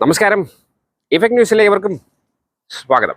നമസ്കാരം. ഇഫക്ട് ന്യൂസിലെ ഇവർക്കും സ്വാഗതം.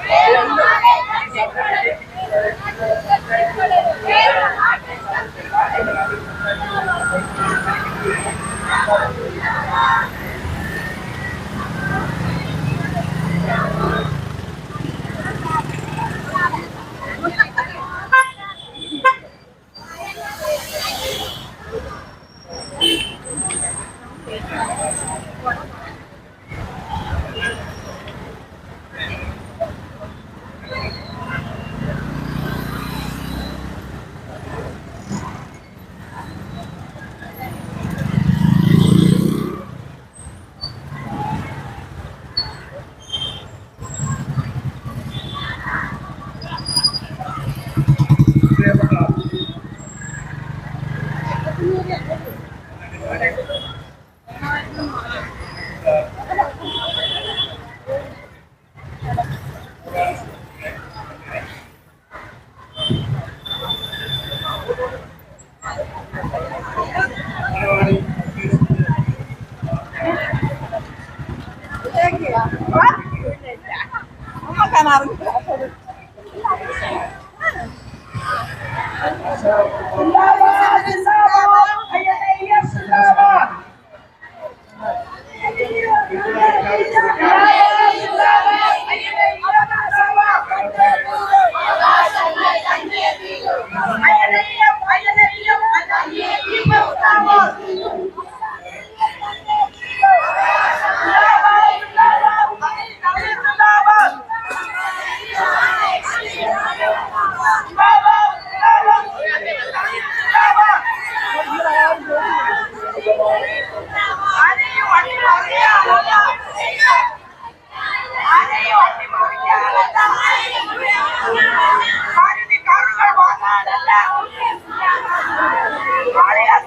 What? Hallelujah.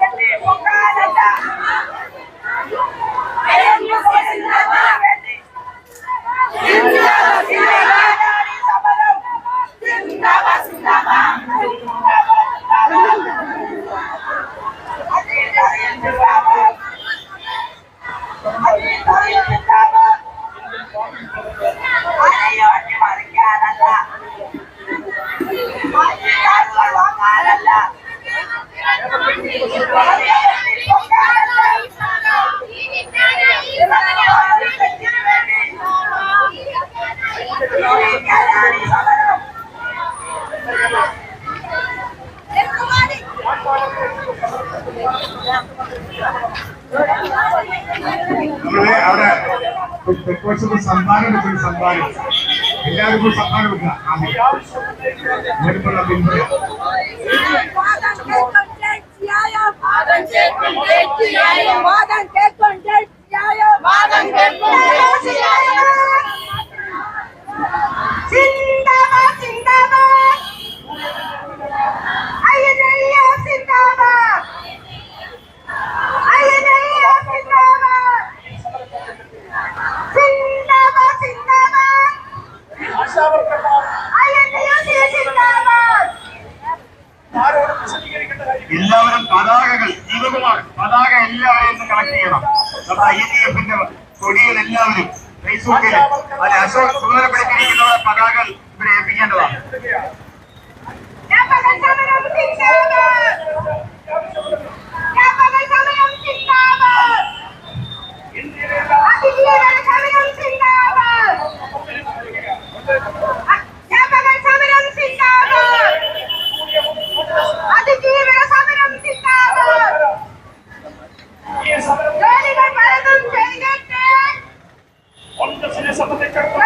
തെക്കോശത്ത് സമ്മാനം വെച്ചൊരു സമ്മാനം എല്ലാവർക്കും സമ്മാനം വെക്കുക ആദ്യം വരുമ്പോൾ പിന്തുണ വാദം കേൾക്കൊണ്ടേ ന്യായം വാദം കേൾക്കൊണ്ടേ എല്ലാവരും പതാകകൾ ദീപകുമാർ പതാക എല്ലാവരും ഒന്ന് കളക്ട് ചെയ്യണം. നമ്മുടെ ഐ ഡി എഫിന്റെ കൊടികൾ എല്ലാവരും ഫേസ്ബുക്കിൽ അത് അശോക് സുന്ദരപ്പെടുത്തിയിരിക്കുന്നവരുടെ പതാകകൾ ഇവിടെ ഏൽപ്പിക്കേണ്ടതാണ്. വ്യാപക शपथ करता हूँ